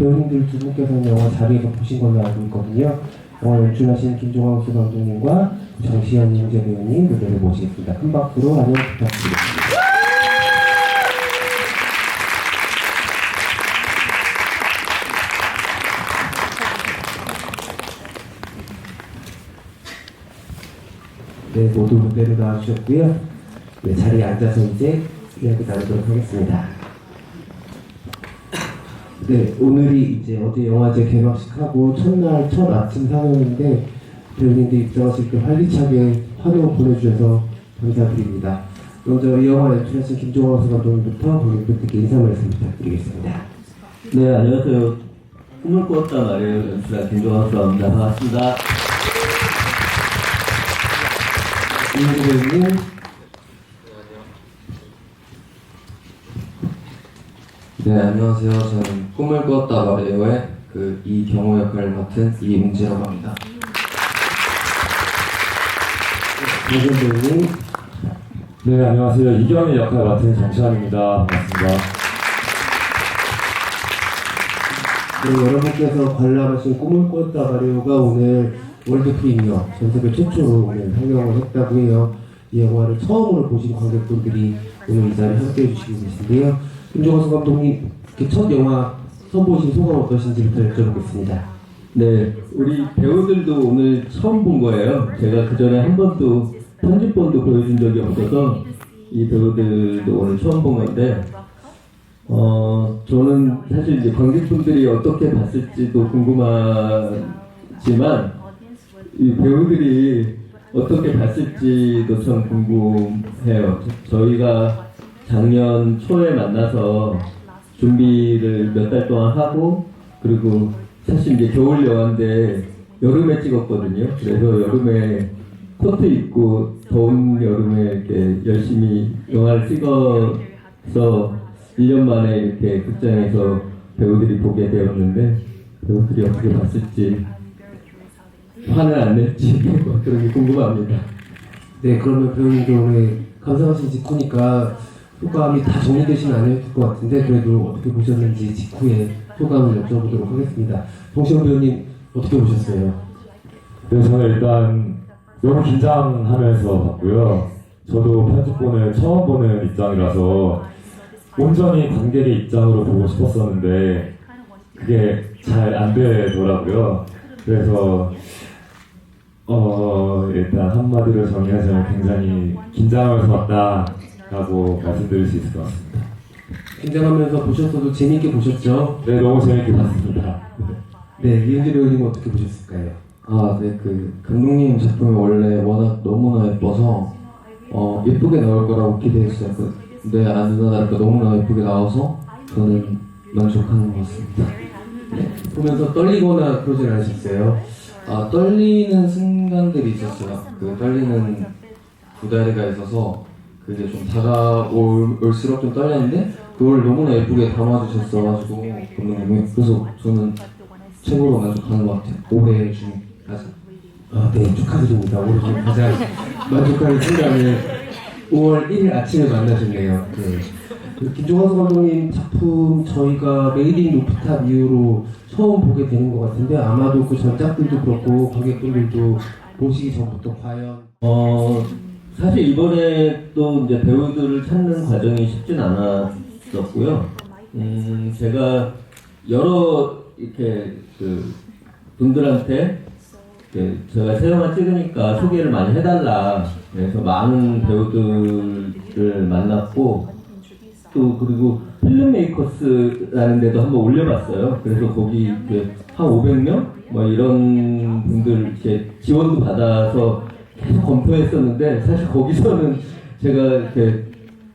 배우님들 두 분께서는 영화 자리에서 보신 걸로 알고 있거든요. 영화 연출하신 김종환 수 감독님과 정시현 임재 배우님 무대를 모시겠습니다. 큰 박수로 환영 부탁드리겠습니다. 네, 모두 무대로 나와주셨고요. 네, 자리에 앉아서 이제 이야기 나누도록 하겠습니다. 네, 오늘이 이제 어제 영화제 개막식하고 첫날 첫 아침 상영인데 배우님들 입장하실 때 활기차게 환영 보내주셔서 감사드립니다. 먼저 이 영화 연출하신 김종원 감독님부터 본인부터 인사 말씀 부탁드리겠습니다. 네, 안녕하세요. 꿈을 꾸었다 말이에요. 연출한 김종학수입니다. 반갑습니다. 이은주 배우님, 네, 안녕하세요. 저는 꿈을 꾸었다 말이에요의 그 이경호 역할을 맡은 이웅재라고 합니다. 네, 안녕하세요. 이경의 역할 맡은 정시환입니다. 반갑습니다. 네, 여러분께서 관람하신 꿈을 꿨다 마리오가 오늘 월드 프리미어 전 세계 최초로 오늘 상영을 했다고 해요. 이 영화를 처음으로 보신 관객분들이 오늘 이 자리에 함께 해주시고 계신데요. 김종환 감독님, 첫 영화 선보신 소감 어떠신지부터 여쭤보겠습니다. 네, 우리 배우들도 오늘 처음 본 거예요. 제가 그 전에 한 번도 편집본도 보여준 적이 없어서 이 배우들도 오늘 처음 본 건데, 어, 저는 사실 이제 관객분들이 어떻게 봤을지도 궁금하지만, 이 배우들이 어떻게 봤을지도 참 궁금해요. 저- 저희가 작년 초에 만나서 준비를 몇 달 동안 하고 그리고 사실 이제 겨울 영화인데 여름에 찍었거든요. 그래서 여름에 코트 입고 더운 여름에 이렇게 열심히 영화를 찍어서 1년 만에 이렇게 극장에서 배우들이 보게 되었는데 배우들이 어떻게 봤을지 화는 안 낼지 뭐 그런 게 궁금합니다. 네, 그러면 배우님도 오늘 감상하신 직후니까 소감이 다 정리되진 않을 것 같은데 그래도 어떻게 보셨는지 직후에 소감을 여쭤보도록 하겠습니다. 정시현 배우님 어떻게 보셨어요? 네, 저는 일단 너무 긴장하면서 봤고요. 저도 편집본을 처음 보는 입장이라서 온전히 관객의 입장으로 보고 싶었었는데 그게 잘 안 되더라고요. 그래서 어 일단 한마디로 정리하자면 굉장히 긴장하면서 왔다 라고 말씀드릴 수 있을 것 같습니다. 긴장하면서 보셨어도 재미있게 보셨죠? 네, 너무 재밌게 봤습니다. 네, 이은재 배우님 어떻게 보셨을까요? 아, 네, 그 감독님 작품이 원래 워낙 너무나 예뻐서 어, 예쁘게 나올 거라고 기대했어요. 그, 근데 아니나 다를까 너무나 예쁘게 나와서 저는 만족하는 것 같습니다. 보면서 떨리거나 그러진 않으셨어요? 아, 떨리는 순간들이 있었어요. 그 떨리는 구다리가 있어서 그게 좀 다가올수록 좀 떨렸는데 그걸 너무나 예쁘게 담아주셨어가지고 감독님이 그래서 저는 최고로 만족하는 것 같아요. 올해 중까지. 아, 네, 축하드립니다. 오늘 좀 가장 만족하는 순간을 5월 1일 아침에 만나셨네요. 네. 그 김종환 감독님 작품 저희가 메이딩 루프탑 이후로 처음 보게 되는 것 같은데 아마도 그 전작들도 그렇고 관객분들도 보시기 전부터 과연 어, 사실 이번에 또 이제 배우들을 찾는 과정이 쉽진 않았었고요. 음, 제가 여러 이렇게 그 분들한테 이렇게 제가 새 영화 찍으니까 소개를 많이 해달라. 그래서 많은 배우들을 만났고 또 그리고 필름 메이커스라는 데도 한번 올려봤어요. 그래서 거기 한 500명 뭐 이런 분들 이렇게 지원도 받아서 계속 검토했었는데 사실 거기서는 제가 이렇게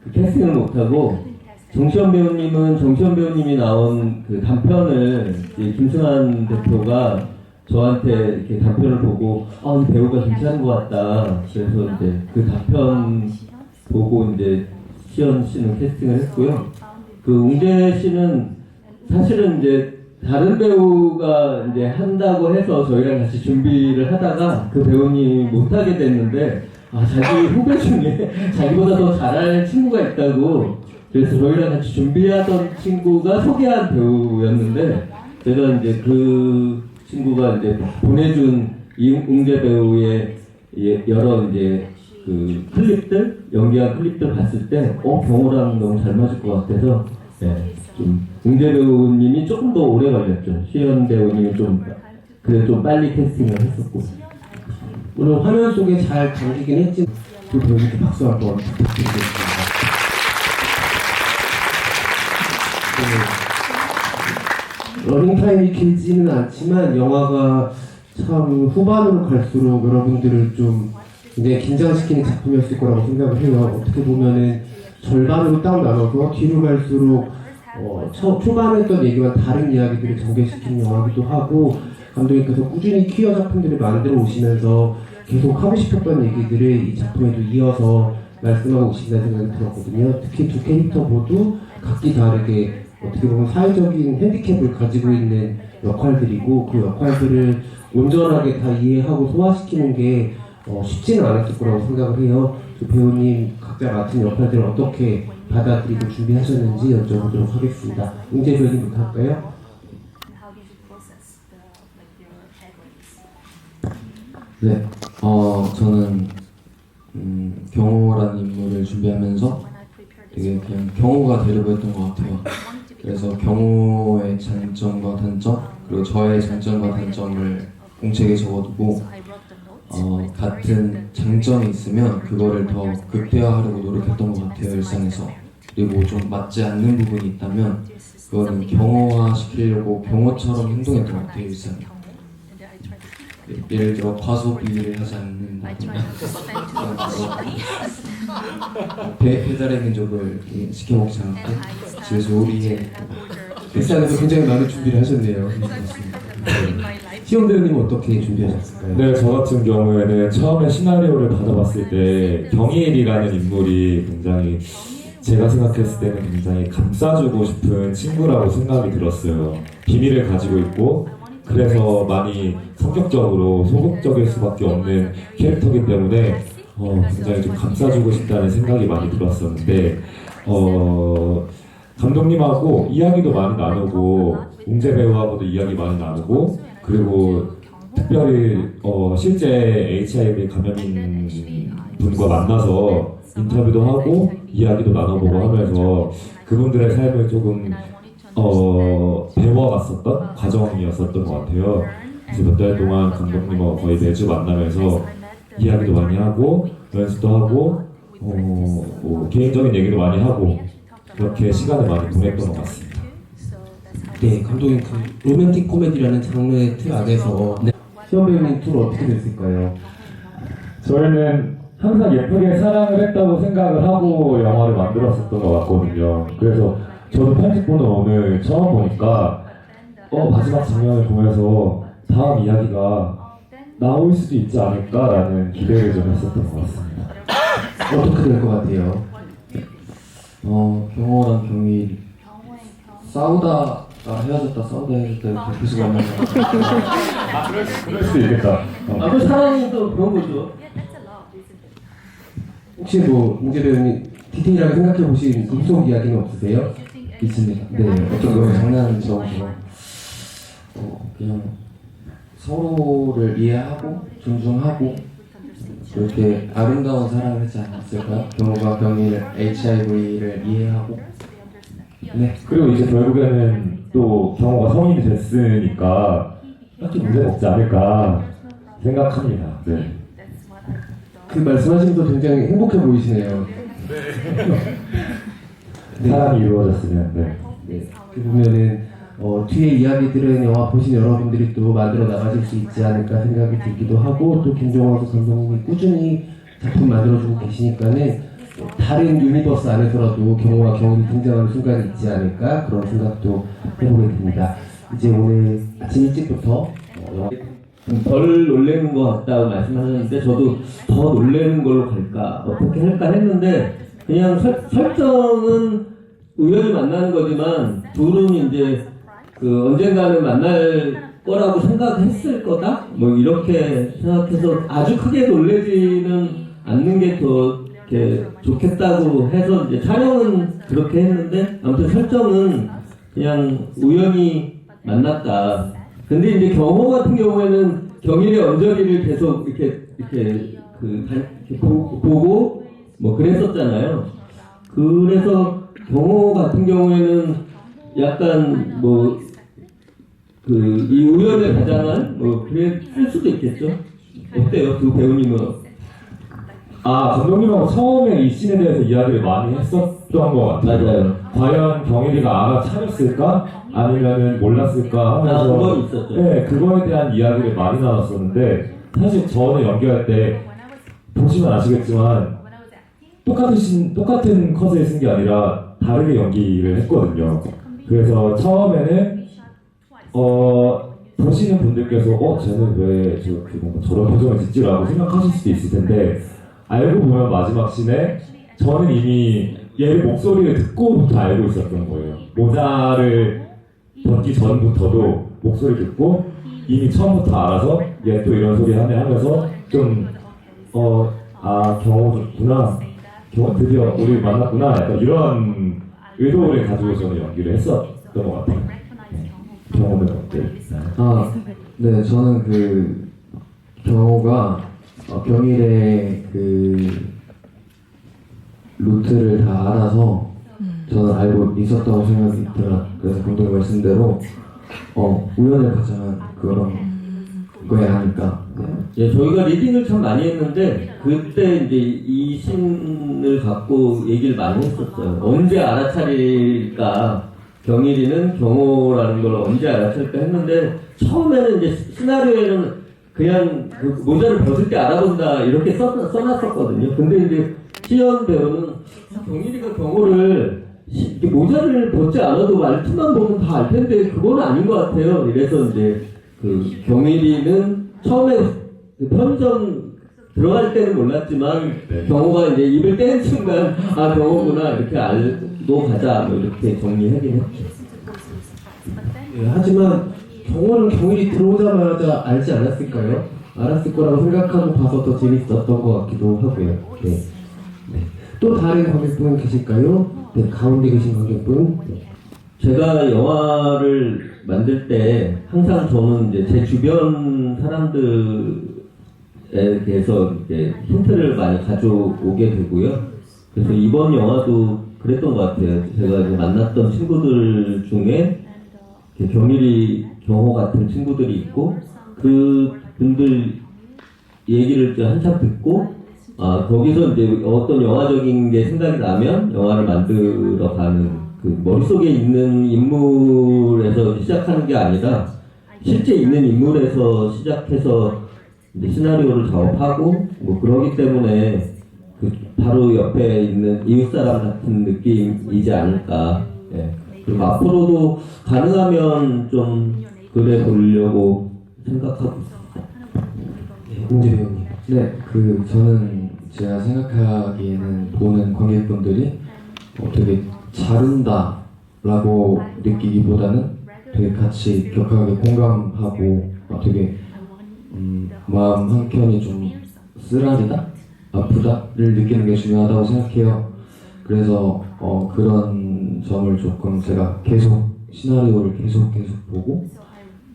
그 캐스팅을 못하고 정시현 배우님은 정시현 배우님이 나온 그 단편을 김승환 대표가 저한테 이렇게 단편을 보고 아, 이 배우가 괜찮은 것 같다. 그래서 이제 그 단편 보고 이제 시현 씨는 캐스팅을 했고요. 그 웅재 씨는 사실은 이제 다른 배우가 이제 한다고 해서 저희랑 같이 준비를 하다가 그 배우님이 못하게 됐는데 아 자기 후배 중에 자기보다 더 잘할 친구가 있다고. 그래서 저희랑 같이 준비하던 친구가 소개한 배우였는데 제가 이제 그 친구가 이제 보내준 이웅재 배우의 예- 여러 이제 그 클립들 연기한 클립들 봤을 때 어 경호랑 너무 잘 맞을 것 같아서 예, 좀 웅재 배우님이 조금 더 오래 걸렸죠. 시연 배우님이 좀 그래 좀 빨리 캐스팅을 했었고 오늘 화면 속에 잘 담기긴 했지만 그 배우님께 박수 한번 부탁드리겠습니다. 네. 러닝타임이 길지는 않지만 영화가 참 후반으로 갈수록 여러분들을 좀 굉장히 긴장시키는 작품이었을 거라고 생각을 해요. 어떻게 보면은 절반으로 딱 나눠서 뒤로 갈수록 어, 초, 초반에 했던 얘기와 다른 이야기들을 전개시키는 영화기도 하고 감독님께서 꾸준히 퀴어 작품들을 만들어 오시면서 계속 하고 싶었던 얘기들을 이 작품에도 이어서 말씀하고 오신다는 생각이 들었거든요. 특히 두 캐릭터 모두 각기 다르게 어떻게 보면 사회적인 핸디캡을 가지고 있는 역할들이고 그 역할들을 온전하게 다 이해하고 소화시키는 게 어, 쉽지는 않았을 거라고 생각을 해요. 그 배우님 각자 맡은 역할들을 어떻게 받아들이고 준비하셨는지 여쭤보도록 하겠습니다. 응재 배우님부터 할까요? 네, 어 저는 음, 경호라는 인물을 준비하면서 되게 그냥 경호가 되려고 했던 것 같아요. 그래서 경호의 장점과 단점 그리고 저의 장점과 단점을 공책에 적어두고 어, 같은 장점이 있으면 그거를 더 극대화하려고 노력했던 것 같아요 일상에서. 그리고 좀 맞지 않는 부분이 있다면 그거는 something 경호화 시키려고 경호처럼 행동했던 것 같아요 it. 예- 예를 들어 과소비를 하지 않는다거나 배, 배달의 민족을 시켜 먹지 않고 집에서 요리해. 일상에서 굉장히 많은 준비를 하셨네요. 시온 배우님은 어떻게 준비하셨을까요? 네, 저 같은 경우에는 처음에 시나리오를 받아봤을 때 경일이라는 인물이 굉장히 제가 생각했을 때는 굉장히 감싸주고 싶은 친구라고 생각이 들었어요. 비밀을 가지고 있고 그래서 많이 성격적으로 소극적일 수밖에 없는 캐릭터이기 때문에 어, 굉장히 좀 감싸주고 싶다는 생각이 많이 들었었는데 어, 감독님하고 이야기도 많이 나누고 웅재 배우하고도 이야기 많이 나누고 그리고 특별히 어, 실제 HIV 감염인 분과 만나서 인터뷰도 하고 이야기도 나눠보고 하면서 그분들의 삶을 조금 어, 배워갔었던 과정이었었던 것 같아요. 그래서 몇 달 동안 감독님과 거의 매주 만나면서 이야기도 많이 하고 연습도 하고 어, 뭐 개인적인 얘기도 많이 하고 그렇게 시간을 많이 보냈던 것 같습니다. 네, 감독님 그 로맨틱 코미디라는 장르의 틀 안에서 네. 시온 배우님 툴 어떻게 됐을까요? 저희는 항상 예쁘게 사랑을 했다고 생각을 하고 영화를 만들었었던 것 같거든요. 그래서 저도 편집본을 오늘 처음 보니까 어 마지막 장면을 보면서 다음 이야기가 나올 수도 있지 않을까라는 기대를 좀 했었던 것 같습니다. 어떻게 될 것 같아요? 어, 경호랑 경일 싸우다 가 헤어졌다 싸우다 헤어졌다 이렇게 계속 만나서 그럴 수도 있겠다. 어. 아그 사랑이 또 그런 거죠. 혹시 뭐 응재 배우님 디테일하게 생각해 보신 꿈속 이야기는 없으세요? 있습니다. 네, 어떤? 거 장난적으로 어, 그냥 서로를 이해하고 존중하고 그렇게 아름다운 사랑을 하지 않았을까요? 경호가 경일 HIV를 이해하고 네, 그리고 이제 결국에는 또 경호가 성인이 됐으니까 딱히 문제는 없지 않을까 생각합니다. 네. 그 말씀하시면서 굉장히 행복해 보이시네요. 네. 사랑이 이루어졌으면 네. 네, 어떻게 보면은 어, 뒤에 이야기들은 영화 보신 여러분들이 또 만들어 나가실 수 있지 않을까 생각이 들기도 하고 또 김종환 감독님이 꾸준히 작품 만들어주고 계시니까는 다른 유니버스 안에서라도 경호와 경일이 등장하는 순간이 있지 않을까 그런 생각도 해보게 됩니다. 이제 오늘 아침 일찍부터 어, 좀덜 놀래는 것 같다고 말씀하셨는데 저도 더 놀래는 걸로 갈까 어떻게 할까 했는데 그냥 설, 설정은 우연히 만나는 거지만 둘은 이제 그 언젠가는 만날 거라고 생각했을 거다 뭐 이렇게 생각해서 아주 크게 놀래지는 않는 게더 이렇게 좋겠다고 해서 이제 촬영은 그렇게 했는데 아무튼 설정은 그냥 우연히 만났다. 근데 이제 경호 같은 경우에는 경일의 언저리를 계속 이렇게 이렇게 그 단- 이렇게 보- 보고 뭐 그랬었잖아요. 그래서 경호 같은 경우에는 약간 뭐 그 이 우연을 가장한 뭐 그랬을 수도 있겠죠. 어때요, 그 배우님은? 아 감독님하고 처음에 이 씬에 대해서 이야기를 많이 했었던 것 같아요. 맞아요. 과연 경일이가 알아차렸을까 아니면은 몰랐을까 아, 하면서 그건 있었죠. 네 그거에 대한 이야기를 많이 나눴었는데 사실 저는 연기할 때 보시면 아시겠지만 똑같은 씬, 똑같은 컷을 쓴 게 아니라 다르게 연기를 했거든요. 그래서 처음에는 어 보시는 분들께서 어 쟤는 왜 저렇게 뭔가 저런 표정을 짓지라고 생각하실 수도 있을 텐데 알고 보면 마지막 씬에 저는 이미 얘의 목소리를 듣고부터 알고 있었던 거예요. 모자를 벗기 전부터도 목소리 듣고 이미 처음부터 알아서 얘 또 이런 소리 하네 하면서 좀 어 아 경호구나 경호 드디어 우리 만났구나 약간 이런 의도를 가지고 저는 연기를 했었던 것 같아요. 네. 경호는 어때? 아, 네, 저는 그 경호가 어, 경일의 그 루트를 다 알아서 저는 알고 있었다고 생각이 들어요. 그래서 감독님 말씀대로 어, 우연을 가장한 그런 거에 하니까 네. 예, 저희가 리딩을 참 많이 했는데 그때 이제 이 신을 갖고 얘기를 많이 했었어요. 언제 알아차릴까? 경일이는 경호라는 걸 언제 알아차릴까 했는데 처음에는 이제 시나리오에는 그냥 그 모자를 벗을 때 알아본다 이렇게 써, 써놨었거든요. 근데 이제 시연 배우는 경일이가 경호를 시- 이렇게 모자를 벗지 않아도 말투만 보면 다 알 텐데 그건 아닌 것 같아요. 이래서 이제 그 경일이는 처음에 그 편의점 들어갈 때는 몰랐지만 네. 경호가 이제 입을 떼는 순간 아 경호구나 이렇게 알고 가자 뭐 이렇게 정리하긴 했죠. 예, 하지만 경호는 경일이 들어오자마자 알지 않았을까요? 알았을 거라고 생각하고 봐서 더 재밌었던 것 같기도 하고요. 네. 네. 또 다른 관객분 계실까요? 네, 가운데 계신 관객분. 네. 제가 영화를 만들 때 항상 저는 이제 제 주변 사람들에 대해서 이제 힌트를 많이 가져오게 되고요. 그래서 이번 영화도 그랬던 것 같아요. 제가 만났던 친구들 중에 경일이 경호 같은 친구들이 있고 그 분들 얘기를 이제 한참 듣고 아 거기서 이제 어떤 영화적인 게 생각이 나면 영화를 만들어 가는 그 머릿속에 있는 인물에서 시작하는 게 아니라 실제 있는 인물에서 시작해서 이제 시나리오를 작업하고 뭐 그러기 때문에 그 바로 옆에 있는 이웃 사람 같은 느낌이지 않을까. 예. 그리고 앞으로도 가능하면 좀 그래 보려고 생각하고. 네, 홍재 배우님. 네, 그 저는 제가 생각하기에는 보는 관객분들이 어, 되게 잘한다라고 느끼기보다는 되게 같이 격하게 공감하고 어, 되게 음, 마음 한 켠이 좀 쓰라리다, 아프다를 느끼는 게 중요하다고 생각해요. 그래서 어, 그런 점을 조금 제가 계속 시나리오를 계속 계속 보고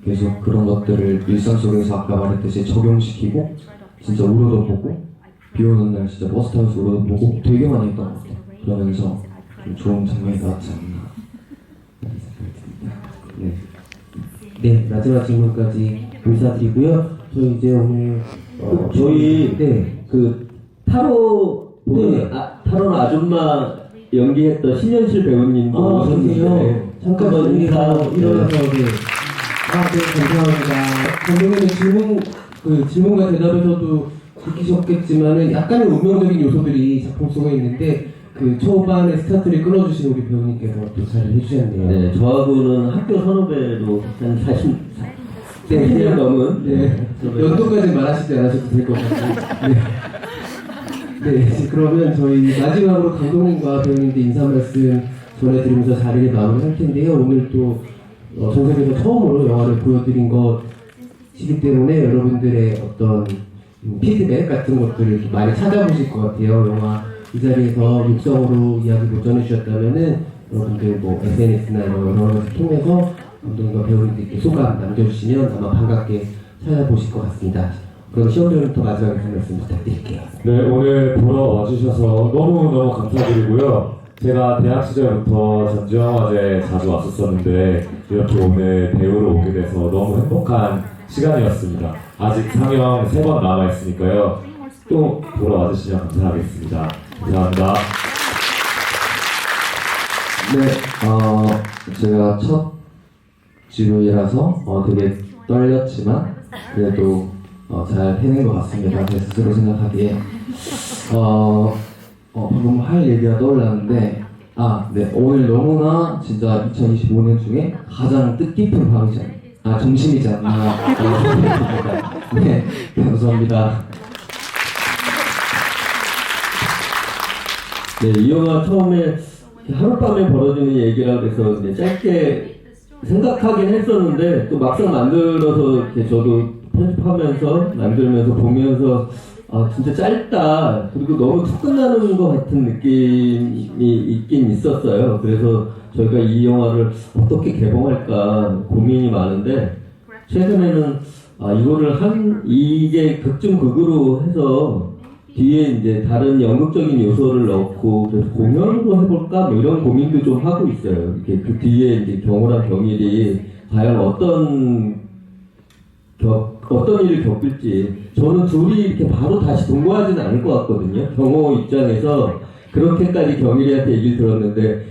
계속 그런 것들을 일상 속에서 아까 말했듯이 적용시키고 진짜 우러도 보고 비 오는 날 진짜 버스 타면서 우러도 보고 되게 많이 했던 것 같아요. 그러면서 좀 좋은 장면이 나왔지 않나 그런 생각이 듭니다. 네. 네, 마지막 질문까지 감사드리고요. 저 이제 오늘 어, 저희 네, 그 타로 네. 아, 타로 아줌마 연기했던 신현실 배우님도 아, 오셨는데 그러세요. 잠깐 한번 인사 일어나서 일어나서 네. 아, 네, 감사합니다. 감독님의 질문 그 질문과 대답에서도 느끼셨겠지만은 약간의 운명적인 요소들이 작품 속에 있는데 그 초반에 스타트를 끊어주신 우리 배우님께서 또 잘 해주셨네요. 네, 저하고는 학교 선후배로 한 40, 네, 40년 넘은 네. 연도까지 말하시지 않으셔도 될 것 같고. 네. 네, 그러면 저희 마지막으로 감독님과 배우님들 인사 말씀 전해드리면서 자리를 마무리할 텐데요. 오늘 또 어, 전 세계에서 처음으로 영화를 보여드린 것이기 때문에 여러분들의 어떤 음, 피드백 같은 것들을 좀 많이 찾아보실 것 같아요. 영화 이 자리에서 육성으로 이야기 못 전해주셨다면은 여러분들 뭐 SNS나 여러 것을 통해서 감독님과 배우님들께 소감 남겨주시면 아마 반갑게 찾아보실 것 같습니다. 그럼 시험 배우부터 마지막에 한 말씀 부탁드릴게요. 네, 오늘 보러 와주셔서 너무너무 감사드리고요. 제가 대학 시절부터 전주영화제 자주 왔었었는데 이렇게 오늘 배우러 오게 돼서 너무 행복한 시간이었습니다. 아직 상영 세 번 남아 있으니까요. 또 보러 와주시면 감사하겠습니다. 감사합니다. 네, 어, 제가 첫 지루이라서 어, 되게 떨렸지만 그래도 어, 잘 해낸 것 같습니다. 제 스스로 생각하기에 어, 어, 방금 할 얘기가 떠올랐는데 아, 네 오늘 너무나 진짜 2025년 중에 가장 뜻깊은 밤이지 않, 아 점심이지 않나 생각합니다. 네, 감사합니다. 네, 이 영화 처음에 하룻밤에 벌어지는 얘기라 그래서 이제 짧게 생각하긴 했었는데 또 막상 만들어서 이렇게 저도 편집하면서 만들면서 보면서 아 진짜 짧다 그리고 너무 툭 끝나는 것 같은 느낌이 있긴 있었어요. 그래서 저희가 이 영화를 어떻게 개봉할까 고민이 많은데 최근에는 아 이거를 한 이게 극중 극으로 해서 뒤에 이제 다른 연극적인 요소를 넣고 그래서 공연으로 해볼까 뭐 이런 고민도 좀 하고 있어요. 이렇게 그 뒤에 이제 경호랑 경일이 과연 어떤 겪, 어떤 일을 겪을지 저는 둘이 이렇게 바로 다시 동거하지는 않을 것 같거든요. 경호 입장에서 그렇게까지 경일이한테 얘기를 들었는데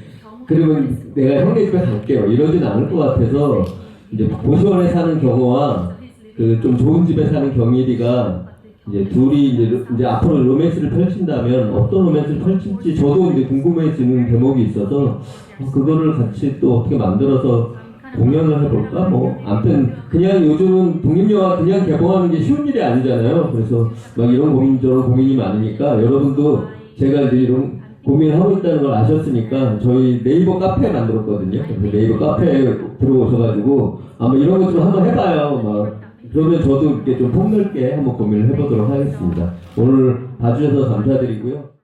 그러면 내가 형네 집에 갈게요. 이러진 않을 것 같아서 이제 고시원에 사는 경호와 그 좀 좋은 집에 사는 경일이가 이제 둘이 이제, 로- 이제 앞으로 로맨스를 펼친다면 어떤 로맨스를 펼칠지 저도 이제 궁금해지는 대목이 있어서 어, 그거를 같이 또 어떻게 만들어서 공연을 해볼까? 뭐 아무튼 그냥 요즘은 독립영화 그냥 개봉하는 게 쉬운 일이 아니잖아요. 그래서 막 이런 고민 저런 고민이 많으니까 여러분도 제가 이제 이런 고민을 하고 있다는 걸 아셨으니까 저희 네이버 카페 만들었거든요. 그래서 네이버 카페에 들어오셔가지고 아마 이런 것 좀 한번 해봐요. 막 그러면 저도 이렇게 좀 폭넓게 한번 고민을 해보도록 하겠습니다. 오늘 봐주셔서 감사드리고요.